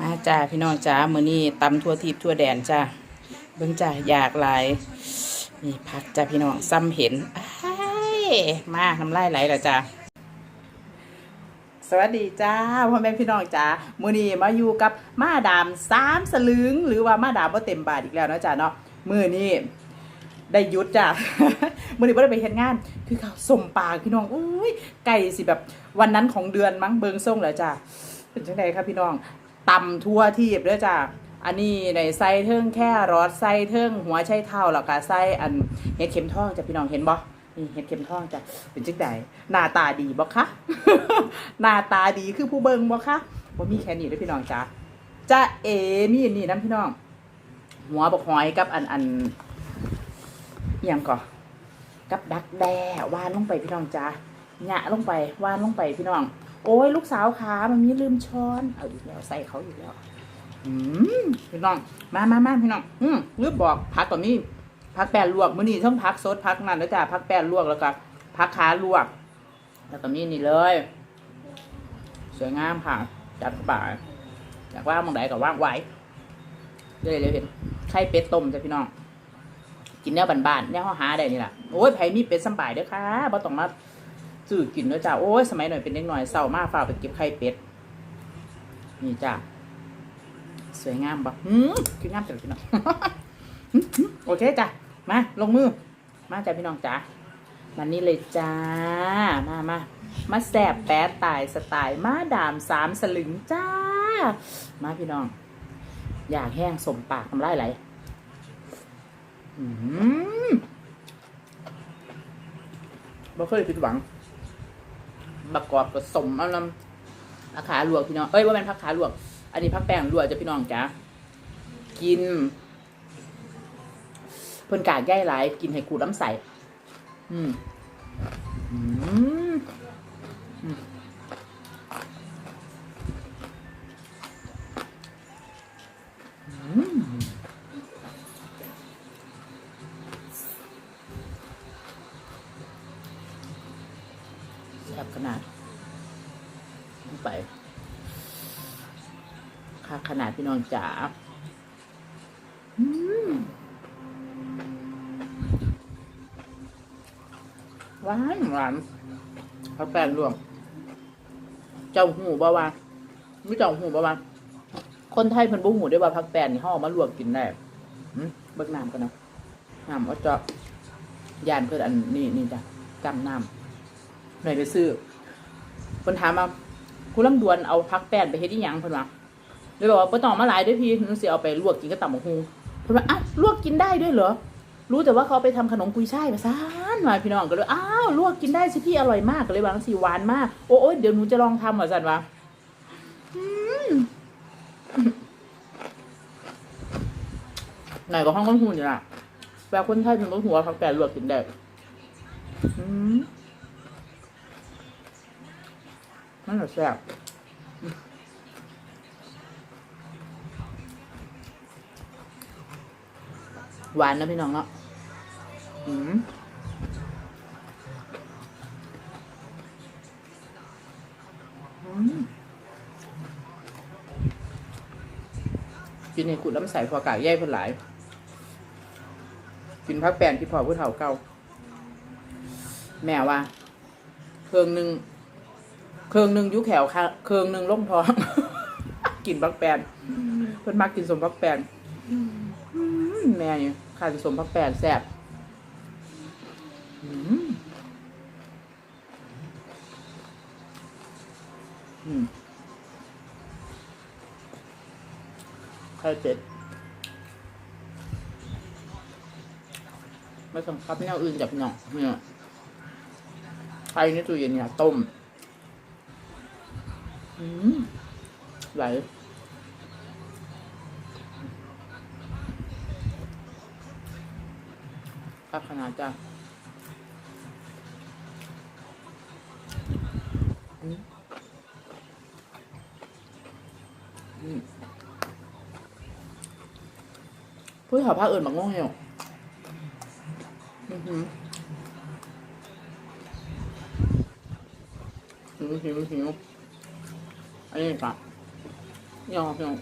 มาจ้าพี่น้องจ้ามือนี้ตำทั่วทิพย์ทั่วแดนจ้าเบิ่งจ้าอยากหลายนี่พักจ้าพี่น้องซ้ำเห็นอ้ยมาน้ำลายไหลแล้วจ้าสวัสดีจ้าพ่อแม่พี่น้องจ้ามือนี้มาอยู่กับมาดามสามสลึง หรือว่ามาดามบ่าเต็มบาทอีกแล้วนะจ้าเนาะมือนี้ได้ยุดจ้ะมือนี้บ่ได้ไปเฮ็ดงาน คือเขาสมปากพี่น้องอุ้ยไก่สิแบบวันนั้นของเดือนมั้งเบิงส่งแล้วจ้ะเป็นจังไดครับพี่น้อง ตำทั่วทีบเด้อจ้ะอันนี้ในไส้เทิงแค่รอดไส้เทิงหัวไชเท้าแล้วก็ไส้อันเห็ดเข็มทองจ้ะพี่น้องเห็นบ่นี่เห็ดเข็มทองจ้ะเป็นจังไดหน้าตาดีบ่คะหน้าตาดีคือผู้เบิงบ่คะบ่มีแค่นี้เด้อพี่น้องจ้ะจ้ะเอมีอันนี้นํพี่น้อง หัวบกหอยกับอันอันเอียงก่อกับดักแด้วานลงไปพี่น้องจ้าหยะลงไปวานลงไปพี่น้อง โอ้ยลูกสาวขามันมีลืมช้อน เอาอีกแล้วใส่เขาอีกแล้ว อืมพี่น้อง มามามาพี่น้อง อืมลืมบอกพักก่อนนี้พักแปดลวกมื้อนี้ต้องพักสดพักนั่นแล้วจ้าพักแปดลวกแล้วก็พักขาลวก แล้วก็มีนี่เลย สวยงามค่ะ จัดเข้าอยากว่างมองใดก็ว่างไว้เลยเลยเห็นไข่เป็ดต้มจ้ะพี่น้องกินแนวบ้านๆแนวเฮาหาได้นี่แหละโอ้ยไผมีเป็ดสำบายเด้อค่ะบ่ต้องมา ซื้อกินด้อจ้าโอ้ยสมัยหน่อยเป็นเด็กหน่อยเศร้ามาฝาวไปเก็บไข่เป็ดนี่จ้าสวยงามบ่หืมคืองามจังพี่น้องโอเคจ้ะมาลงมือ มาจ้ะพี่น้องจ้ามันนี่เลยจ้า มามามาแสบแป๊ดตายสไตล์มาดามสามสลึงจ้า มาพี่น้อง อยากแห้งสมปากทำลายไหลอืมบ่เคยผิดหวัง ประกอบผสมเอาลำผักขาลวกพี่น้อง เอ้ยว่าเป็นผักขาลวก อันนี้ผักแป้งลวกจะพี่น้องจ้ากินเพิ่นกากย่ายหลาย กินให้กูน้ำใส อืม อืม น้องจ๋าอืมหวานหวานข้าวแป้งรวม เจ้าหูบ่ว่าไม่เจ้าหูบ่ว่าคนไทยเพิ่นบ่หูได้ว่าผักแป้นนี่เฮาเอมาลวกกินได้เบิกน้ำกันนะน้ำเอาจาะยานเพิ่นอันนี้นี่จ้ะจำน้ำหน่อยไปซื้อคนถามมาคุณลำดวนเอาพักแป้นไปเฮ็ดที่ยังเพิ่นว่า เลยบอกว่าบ่ต้องมาหลายด้วยพี่หนูสิเอาไปลวกกินกับตำบักหุ่งเพิ่นว่าอ้าวลวกกินได้ด้วยเหรอรู้แต่ว่าเขาไปทำขนมกุยช่ายมาซ่านมาพี่น้องก็เลยอ้าวลวกกินได้สิพี่อร่อยมากเลยวางสิหวานมากโอ้โอ้ยเดี๋ยวหนูจะลองทำว่าซั่นว่าอืมไหนก็ห้องคนหูนี่ล่ะแปลคนไทยเพิ่นบ่หัวาพักแป้นลวกกินได้อืมมันก็แซ่บ หวานนะพี่น้องเนาะอืมอืมกินในกุดล้ำใสพอกากแย่เพิ่นหลาย กินพักแปนที่พอผู้เฒ่าเก่าแม่ว่า เครื่องหนึ่งเครื่องหนึ่งอยุแขวค่ะเครื่องหนึ่งล่มท้อง กินพักแปนเพิ่นมักกินสมพักแปนอืมแม่นี่ข้าจะสมพักแปนแซ่บอืมอืมไข่เป็ดไม่ต้องคับแนวอื่นจับหน่องเนี่ยไข่ในตู้เย็นเนี่ยต้ม อืมไหล ครับขนาดจ้ะอืมอืมพูดแถวภาคอื่นบักง่วงเหรออือหือหิวหิวหิวอันนี้ค่ะยอมยอม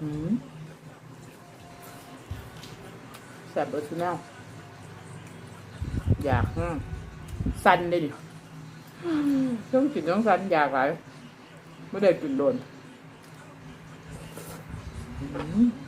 อืมแซ่บเบอร์ซูแนลอยากมากสันได้ดิต้องกินต้องสันอยากหลายไม่ได้กินโดนอืม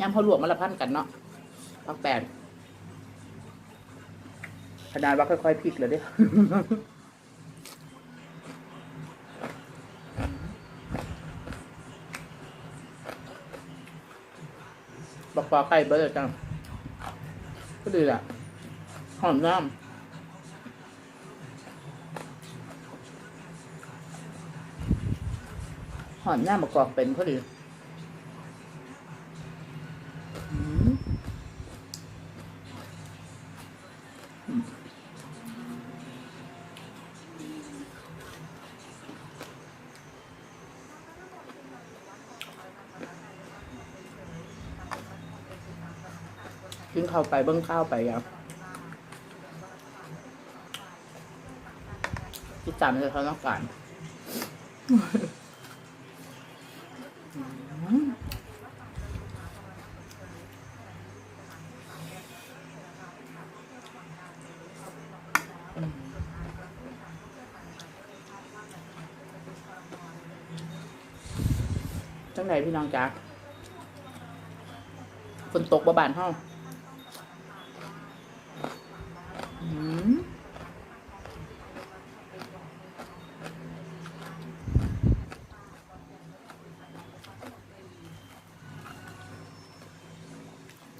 ยำเขาลวกมาละพันกันเนาะพักแปดขนาดว่าค่อยๆพลิกเลยเด้บอกปลาไก่เบอร์จังก็ดีแหละหอมน้ำหอมน้ำมะกอกเป็นพอดี กินข้าวไปเบิ้งข้าวไปครับที่จำเลยเขาต้องการจังไหนพี่น้องจ๊ะฝนตกบ่บานเฮาอืม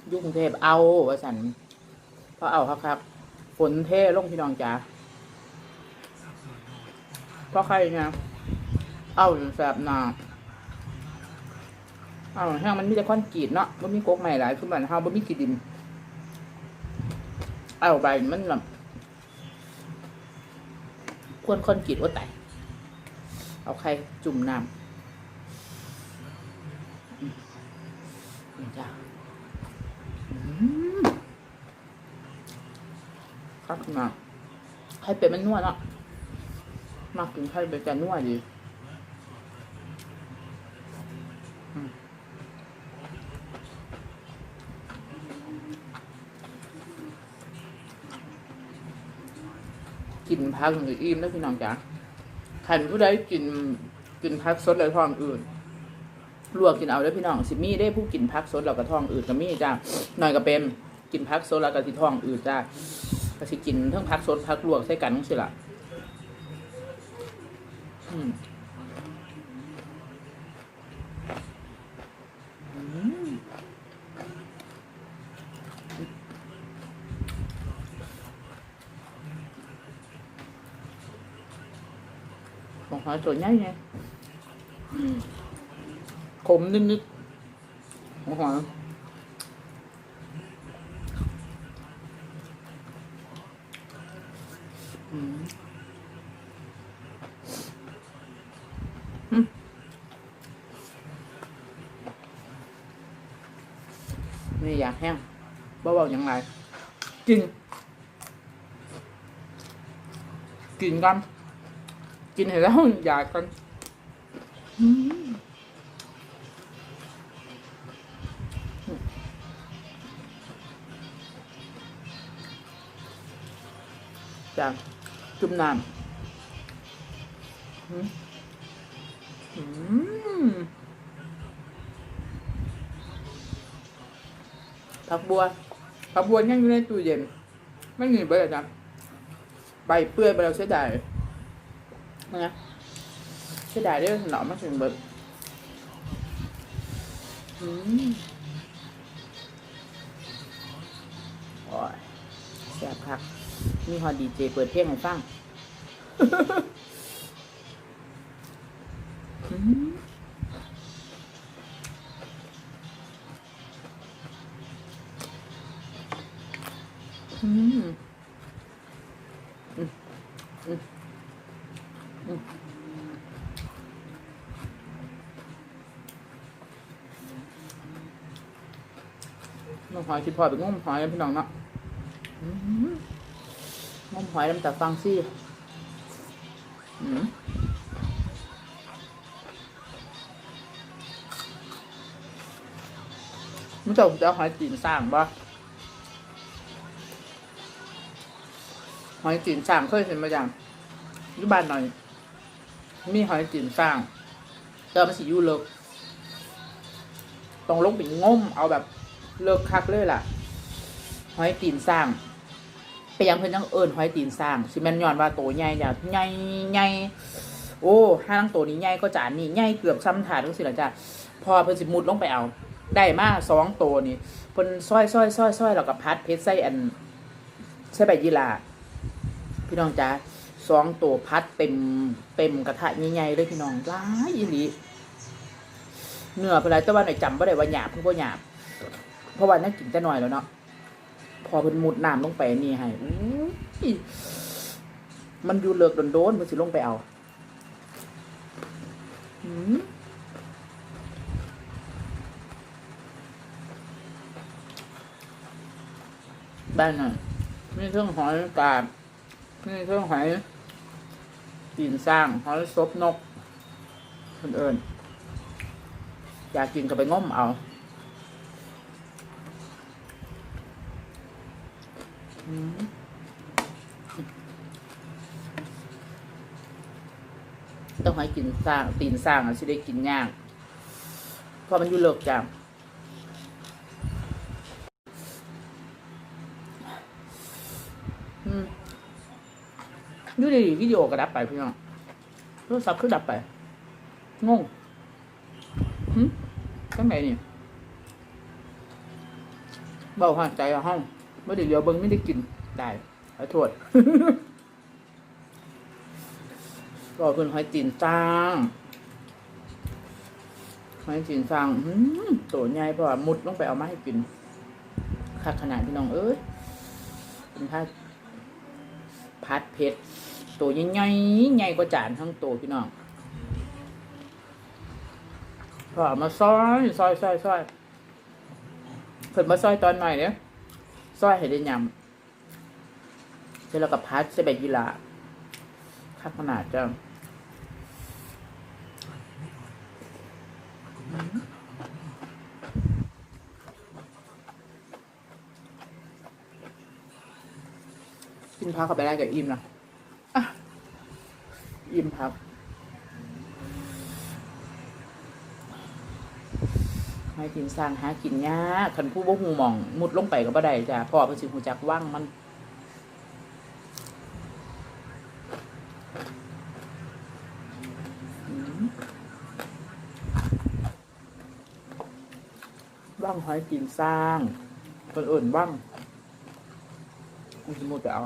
อ ยุ่กรุงเทพเอาว่าสันเพราะเอาครับครับฝนเทลงพี่น้องจ๋าเพราะใครเนี่ยเอาอยู่แสบหนาเอาแห้งมันมีแต่คอนกรีตเนาะมันมีโกกใหม่หลายคือมันเฮาบ่มีขี้ดิน เอาใบมันแบบควรคอนกรีตว่าไตเอาใครจุ่มน้ำจ้า ครับมาไข่เป็ดมันนวดเนาะมากินไข่เป็ดจะนวดดีกินพักหรืออิ่มแล้วพี่น้องจ๋าขันผู้ใดกินกินพักสดแล้วท้องอื่น ลวกกินเอาแล้วพี่น้องสิมีได้ผู้กินพักสดแล้วก็ท้องอืดก็มีจ้าหน่อยก็เป็นกินพักสดแล้วก็สิท้องอืดจ้าก็สิกินทั้งพักสดพักลวกใส่กันทั้งสิละอืมอืมของหอยตัวใหญ่ไง มนิดๆของหอยอืมอืมนี่อยากแห้งบ่บอกอย่างไรกิน กินกัน กินเห็นแล้วอยากกันอื จากจุ่มน้ำอืมอืมผักบัวผักบัวยังอยู่ในตู้เย็นไม่มีเบอร์จ้ะใบเปื่อยไปแล้วเสียดายนะเสียดายเด้อหนอมันถึงเบิดอืมโอ้ยแซ่บคัก มีฮอตดีเจเปิดเพลงให้ฟังอืมอืมอืมอืมอืมน้องหอยที่พอไปงมหอยพี่น้องเนาะ มงมหอยลำจากฟังซี่มมึงจะจะหอยจีนสร้างบ่หอยจีนสร้างเคยเห็นมาอย่างยุบานหน่อย มีหอยจีนสร้างแต่มันสิอยู่เลิกต้องลงไปง้มเอาแบบเลิกคักเลยล่ะ หอยตีนสร้าง ไปยังเพิ่นยังเอิญหอยตีนสร้างสิแม่นย้อนว่าโตใหญ่จ้ะใหญ่ใหญ่โอ้ห้างตัวนี้ใหญ่ก็จานนี่ใหญ่เกือบซ้ำถาดทุกสิละจ้ะพอเพิ่นสิมุดลงไปเอา ได้มาสองตัวนี่เพิ่นซอยซอยซอยซอยแล้วก็พัดเพชรใส่อันใส่ใบยีราพี่น้องจ้าสองตัวพัดเต็มเต็มกระทะใหญ่ๆเลยพี่น้องร้ายอีหลีเนื้อเป็นไรแต่ว่าหน่อยจำบ่ได้ว่าหยาบเพิ่งบ่หยาบเพราะว่านั่นกินแต่หน่อยแล้วเนาะ พอเพิ่นมุดน้ำลงไปนี่ให้อือมันอยู่เลิกโดนๆเพิ่นสิลงไปเอาอืมบ้านน่ะมีเครื่องหอยกาบมีเครื่องหอยตีนสร้างหอยซบนกคนเอิญอยากกินก็ไปง้มเอา ต้องให้กินสร้าง ตีนสร้างอะสิได้กินย่างเพราะมันอยู่เลิกจ้าอืมดูดิวิดีโอก็ดับไปพี่น้องโทรศัพท์คือดับไปงงหึตั้งไหนนี่เบาหันใจห้อง ไม่ได้เหลียวเบิ้งไม่ได้กินได้ขอโทษก็เพิ่นหอยจีนจางหอยจีนจางหืมตัวใหญ่เพราะว่ามุดลงไปเอามาให้กินคักขนาดพี่น้องเอ้ยเป็นท่าพัดเผ็ดตัวใหญ่ๆใหญ่กว่าจานทั้งตัวพี่น้องพอเอามาซอยซอยซอยซอยเพิ่นมาซอยตอนหน่อยเนี่ย ซอยให้ได้ยำเสร็จแล้วก็พัดใส่ใบยีราคักขนาดจ้ากินพักเข้าไปได้กับอิ่มนะอะอิ่มพัก ให้กินสร้างหากินยากคันผู้บ่หูมอง มุดลงไปก็บ่ได้จ้ะพ่อเพิ่นสิหูจักว่างมันว่างหอยกินสร้างคนอื่นว่างมันสมมุติจะเอา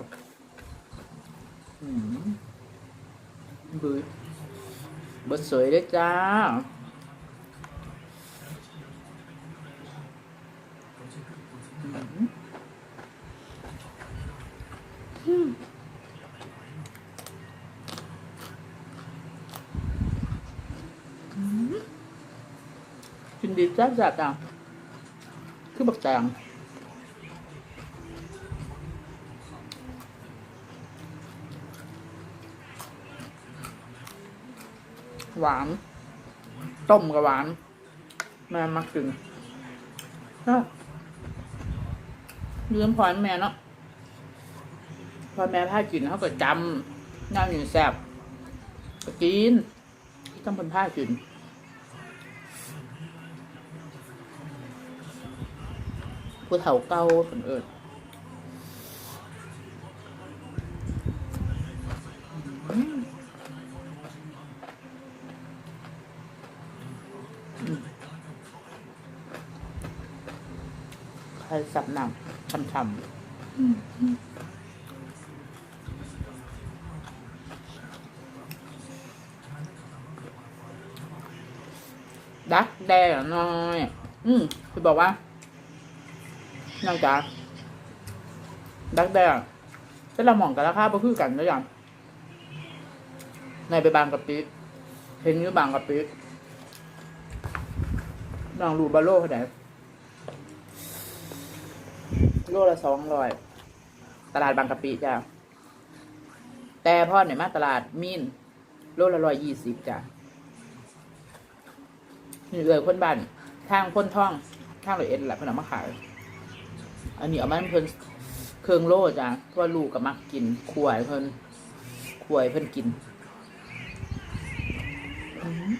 อืมบือเบิดสวยเลยจ้า กินดีจ้าจัดอะคือบักแตงหวาน ต้มกับหวานแม่มักกินอะลืมพรแม่เนาะพอแม่พากินเขาก็จำน่าอยู่แซ่บก็กินจำเป็นผ้ากิน ผู้เฒ่าเก่าคนเอิดใครสับหนังช่ำๆดักแด้น้อย อืม คือบอกว่า น้องจ๋าดักแด้แต่เราหมองกันราคาบ่คือกันแล้วยังในไปบางกะปิเห็นอยู่บางกะปิลองรูบาโลเท่าไหร่โลละสองร้อยตลาดบางกะปิจ้ะแต่พ่อเนี่ยมาตลาดมีนโลละร้อยยี่สิบจ้ะนี่เลยคนบ้านทางคนท่องทางเลยเอ็ดแหละเพิ่นเอามาขาย อันนี้เอามาให้เพิ่นเครื่องโล่จ้ะเพราะว่าลูกก็มักกินขวายเพิ่นขวายเพิ่นกินอื้อหือ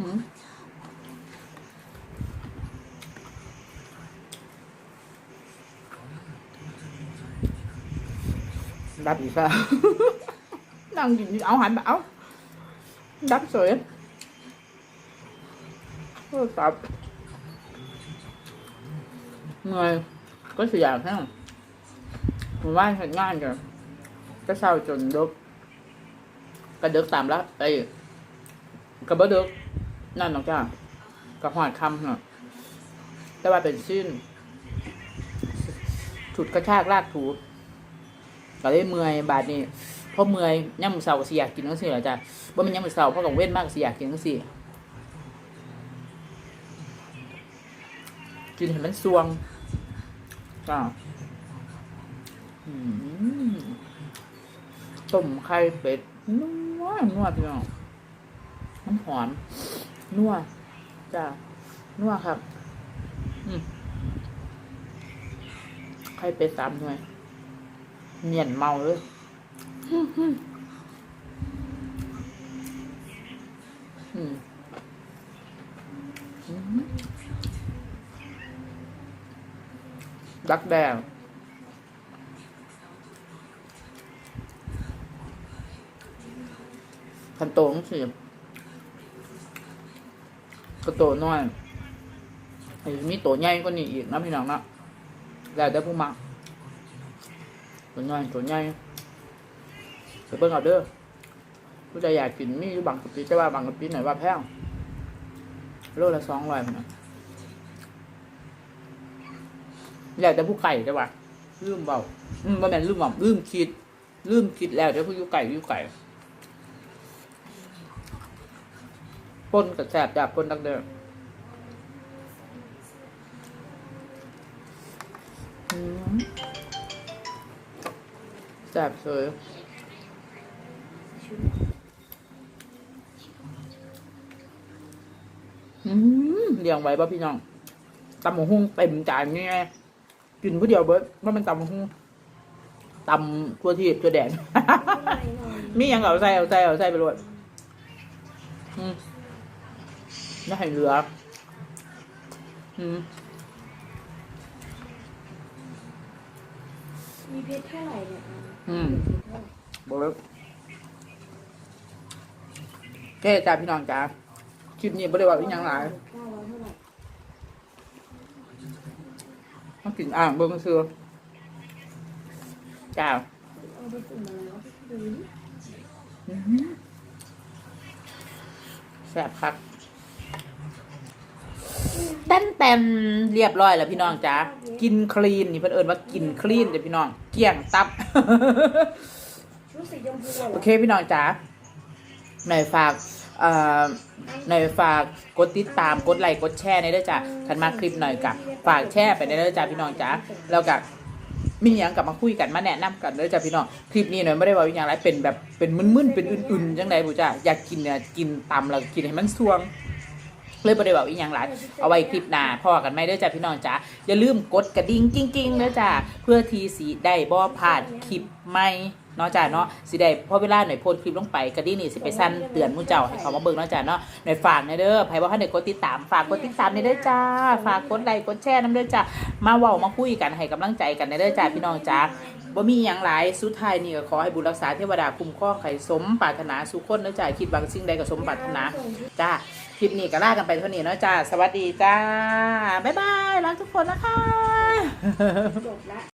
อื้อหือรับอีกแล้ว นั่งกินเอาหันมาเอาดับสวยโอ้ตับเงยก็เสิอยากแห้งมันว่าเห็นงานกันก็เศร้าจนดึกกระดึกตามแล้วไอ้กระเบดึกนั่นหรอกจ้ากระหอดคำเนาะแต่ว่าเป็นชิ้นฉุดกระชากลากถูก็เลยเมื่อยบาดนี้ พอเมื่อยย่ำมือเสาร์ก็สิอยากกินจังซี่ล่ะจ้ะบ่แมันย่ำมือเสาร์เพราะกังเว้นมากก็สิอยากกินจังซี่กินให้มันสวงจ้าต้มไข่เป็ดนัวนัวพี่น้องมันหอมนัวจ้านัวครับอืมไข่เป็ดสามหน่วยเมียนเมาเลย ดักแดงคันโตงสิกระโตน้อยมีโตใหญ่กว่านี้อีกนะพี่น้องนะแล้วได้ผู้มักตัวน้อยตัวใหญ่ เบิ่งเอาเด้อผู้ใดอยากกินมีอยู่บางกะปิแต่ว่าบางกะปิไหนว่าแพงโลละสองร้อยมันะอยากแต่ผู้ไก่ใช่ป่ะลืมเบาอืมว่าแม่นลืมเบาลืมคิด ลืมคิดแล้วเดี๋ยวผู้ยู่ไก่ยู่ไก่ปนกับแสบจากปนดักเดิมอืมแซ่บสวย อืมเลี้ยงไว้ป่ะพี่น้องตำหมูหุ้งเต็มจานนี่ไงกินผู้เดียวเบิดว่ามันตำหมูหุ้งตำทั่วที่ทั่วแดนมีหยังเอาใส่เอาใส่เอาใส่ไปรวดอืมไม่ให้เหลือ อืมมีเพชรเท่าไหร่เนี่ยอืมบอกแล้ว แค่จ้าพี่น้องจ้าคลิปนี้บ่ได้ว่าอีหยังหลายเก้าร้อยเท่าไหร่ต้องกินอ่างเบิ่งซื่อจ้าเอาไปสุ่มมาแล้วดูดิอื้อหือแซ่บคักเต้นเต็มเรียบร้อยแล้วพี่น้องจ้ากินคลีนนี่เพิ่นเอิ้นว่ากินคลีนเด้อพี่น้อง เกลี้ยงตับชุดสีชมพูเหรโออเคพี่น้องจ๋า หน่อยฝากเอ่อหน่อยฝากกดติดตามกดไลค์กดแชร์ในเด้อจ้ะคันมาคลิปหน่อยกับฝากแชร์ไปในเด้อจ้ะพี่น้องจ๋าแล้วก็มีหยังกลับมาคุยกันมาแนะนำกันเด้อจ้ะพี่น้องคลิปนี้หน่อยไม่ได้ว่าอหย่างไรเป็นแบบเป็นมึนๆเป็นอื่นๆจังไดบุจ้าอยากกินเนี่ยกินตำแล้วกินให้มันสวงเลยบ่ได้บอกอีกอย่างหลายเอาไว้คลิปหน้าพ่อกันไหมเด้อจ้าพี่น้องจ้าอย่าลืมกดกระดิ่งกิ้งๆเด้อจ้าเพื่อทีสีได้บ่พลาดคลิปใหม่ เนาะจ้าเนาะสิได้พอเวลาหน่อยโพสต์คลิปลงไปกระดิ่งนี่สิไปสั้นเตือนหมู่เจ้าให้เขามาเบิ่งเนาะจ้าเนาะหน่อยฝากหนะเด้อใครบ่ทันได้กดติดตามฝากกดติดตามในเด้อจ้า ฝากกดไลค์กดแชร์นํเด้อจ้ามาเว้ามาคุยกันให้กำลังใจกันในเด้อจ้าพี่น้องจ้าบ่มีหยังหลายสุดท้ายนี่ก็ขอให้บุญรักษาเทวดาคุ้มครองให้สมปรารถนาสุขคนเด้อจ้าคิดหวังสิ่งใดก็สมปรารถนาจ้าคลิปนี้ก็ลากันไปเท่านี้เนาะจ้าสวัสดีจ้าบ๊ายบายรักทุกคนนะคะจบละ